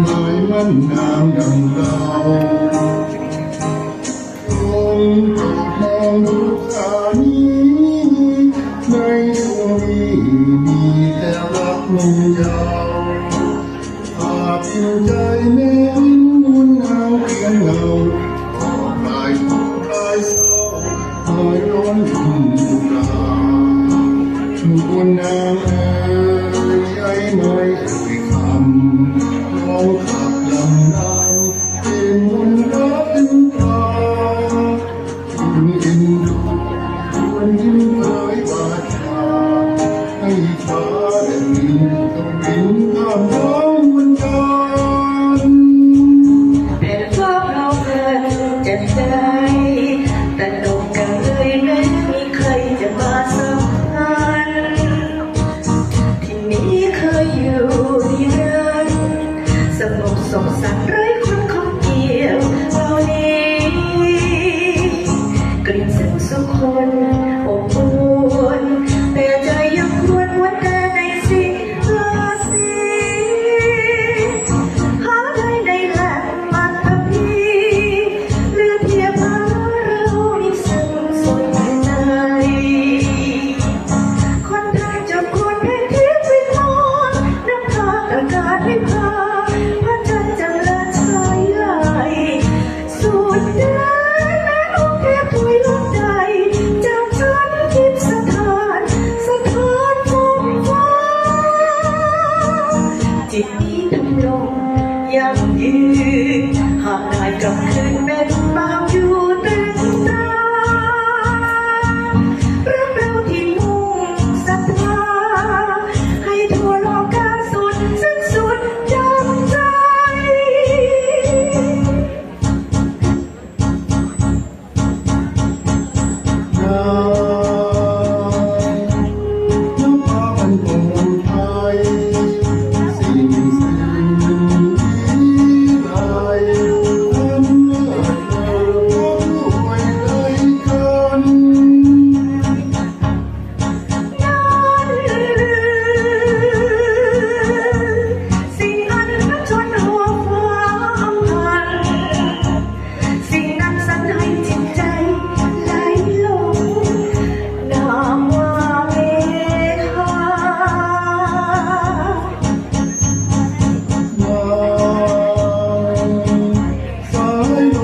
ไม้มันนาวดังเราคงกำแพงทุกสานีในทวีมีแต่รักลงยาวอาบอยู่ใจแม่วุ่นเอาเพียงเงาขอลายทุกลายเศร้าหายร้อนรุ่มรุ่งราคุณนางเอ๋ยไอ้น้อยไอ้คำ Oh,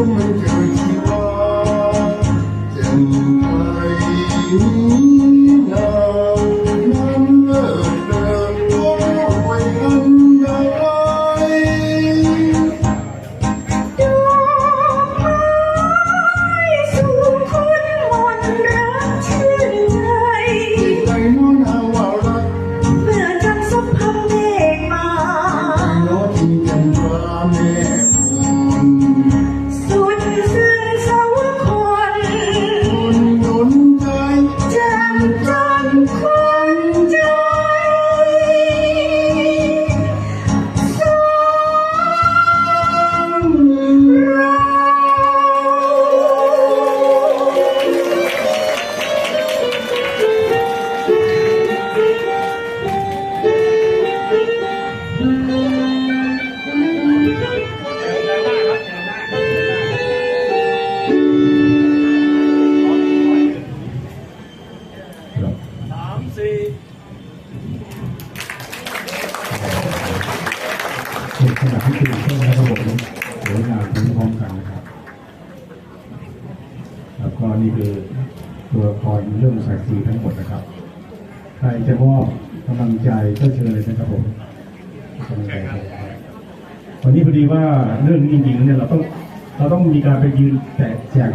don't know. ให้ที่ผู้ที่เข้าในระบบสวยงามพร้อมกันนะครับแล้วก็นี่คือตัวละครเรื่องสายสีทั้งหมดนะครับ ใครจะมอบกำลังใจก็เชิญเลยนะครับผมกำลังใจวันนี้พอดีว่าเรื่องจริงๆเนี่ยเราต้องเราต้องมีการไปยืนแจกแจก